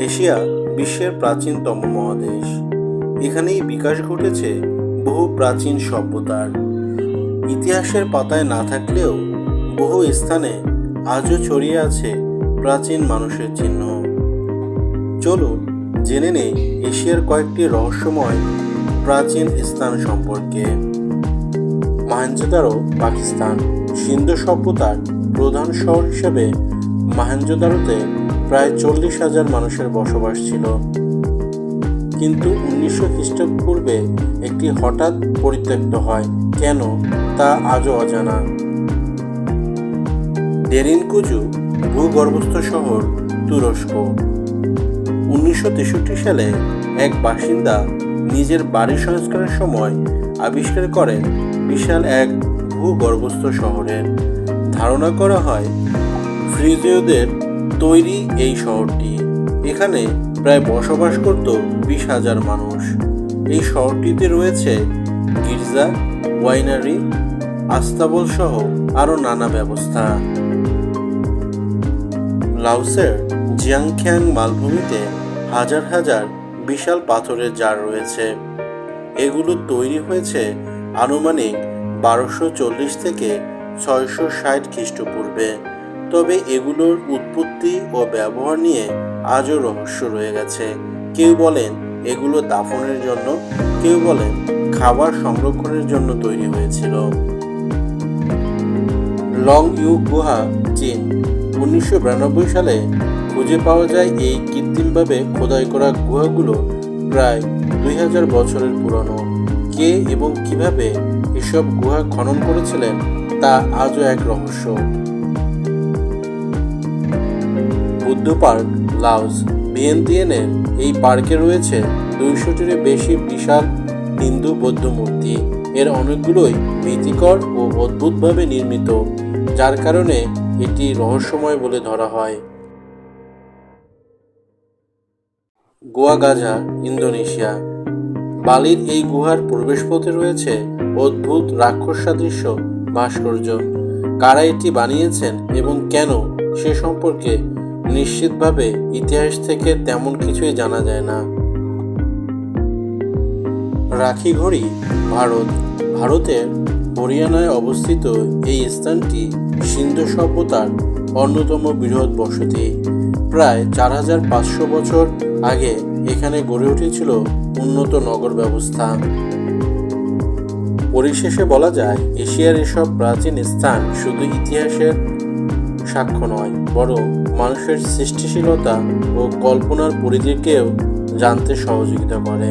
Asia বিশ্বের প্রাচীনতম মহাদেশ। এখানেই বিকাশ ঘটেছে বহু প্রাচীন সভ্যতার। ইতিহাসের পাতায় না থাকলেও বহু স্থানে আজও ছড়িয়ে আছে প্রাচীন মানুষের চিহ্ন। চলুন জেনে নেই এশিয়ার কয়েকটি রহস্যময় প্রাচীন স্থান সম্পর্কে। মহেঞ্জোদারো পাকিস্তান, সিন্ধু সভ্যতার প্রধান শহর হিসেবে মহেঞ্জোদারোতে প্রায় চল্লিশ হাজার মানুষের বসবাস ছিল। কিন্তু উনিশশো খ্রিস্টপূর্বে একটি হঠাৎ পরিত্যক্ত হয়। কেন? তা আজও অজানা। ডেরিনকুজু ভূগর্ভস্থ শহর তুরস্ক। উনিশশো তেষট্টি সালে এক বাসিন্দা নিজের বাড়ি সংস্কারের সময় আবিষ্কার করেন বিশাল এক ভূগর্ভস্থ শহরের। ধারণা করা হয়, ফ্রিজীয়দের তৈরি এই শহরটি। এখানে প্রায় বসবাস করত বিশ হাজার মানুষ। এই শহরটিতে রয়েছে গির্জা, ওয়াইনারি, আস্তাবল সহ আরও নানা ব্যবস্থা। লাওসের জিয়াংখ্যাং মালভূমিতে হাজার হাজার বিশাল পাথরের জার রয়েছে। এগুলো তৈরি হয়েছে আনুমানিক বারোশো চল্লিশ থেকে ছয়শো ষাট খ্রিস্টপূর্বে। তবে এগুলোর উৎপত্তি ও ব্যবহার নিয়ে আজও রহস্য রয়ে গেছে। কেউ বলেন এগুলো দাফনের জন্য, কেউ বলেন খাবার সংরক্ষণের জন্য তৈরি হয়েছিল। লং ইউ গুহা, চীন, উনিশশো বিরানব্বই সালে খুঁজে পাওয়া যায় এই কৃত্রিমভাবে খোদাই করা গুহাগুলো প্রায় দুই হাজার বছরের পুরনো। কে এবং কীভাবে এসব গুহা খনন করেছিলেন তা আজও এক রহস্য। বুদ্ধ পার্ক লাউস ভিয়েন্তিয়ানের এই পার্কে রয়েছে দুইশোটির বেশি বিশাল হিন্দু বৌদ্ধ মূর্তি। এর অনেকগুলোই ভীতিকর ও অদ্ভুতভাবে নির্মিত, যার কারণে এটি রহস্যময় বলে ধরা হয়। Goa Gajah, Indonesia. বালির এই গুহার প্রবেশপথে রয়েছে অদ্ভুত রাক্ষস সাদৃশ্য, ভাস্কর্য। কারা এটি বানিয়েছেন এবং কেন সে সম্পর্কে নিশ্চিতভাবে ইতিহাস থেকে তেমন কিছুই জানা যায় না। রাখিঘড়ি, ভারত। ভারতের হরিয়ানায় অবস্থিত এই স্থানটি সিন্ধু সভ্যতার অন্যতম বৃহৎ বসতি। প্রায় চার হাজার পাঁচশো বছর আগে এখানে গড়ে উঠেছিল উন্নত নগর ব্যবস্থা। পরিশেষে বলা যায়, এশিয়ার এসব প্রাচীন স্থান শুধু ইতিহাসের সাক্ষ্য নয় বরং মানুষের সৃষ্টিশীলতা ও কল্পনার পরিধিকেও জানতে সহযোগিতা করে।